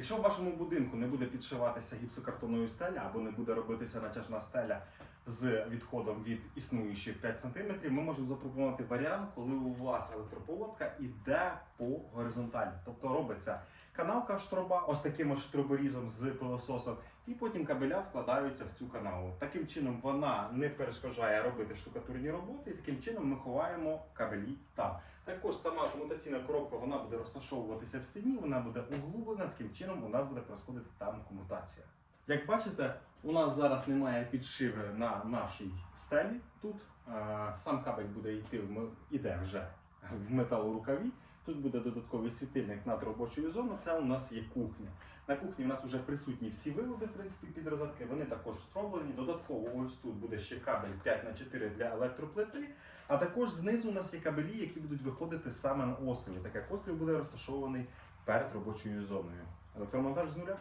Якщо в вашому будинку не буде підшиватися гіпсокартонної стеля або не буде робитися натяжна стеля з відходом від існуючих 5 см, ми можемо запропонувати варіант, коли у вас електропроводка йде по горизонталі. Тобто робиться канавка штроба, ось таким ось штроборізом з пилососом, і потім кабеля вкладаються в цю канаву. Таким чином вона не перешкоджає робити штукатурні роботи, і таким чином ми ховаємо кабелі там. Також сама комутаційна коробка вона буде розташовуватися в стіні, вона буде углублена, таким чином у нас буде проходити там комутація. Як бачите, у нас зараз немає підшиви на нашій стелі тут. Е, Сам кабель буде йти іде вже в металорукаві. Тут буде додатковий світильник над робочою зоною. Це у нас є кухня. На кухні у нас вже присутні всі виводи, в принципі, під розетки. Вони також встроблені. Додатково ось тут буде ще кабель 5х4 для електроплити. А також знизу у нас є кабелі, які будуть виходити саме на острові. Так як острів буде розташований перед робочою зоною. Електромонтаж з нуля.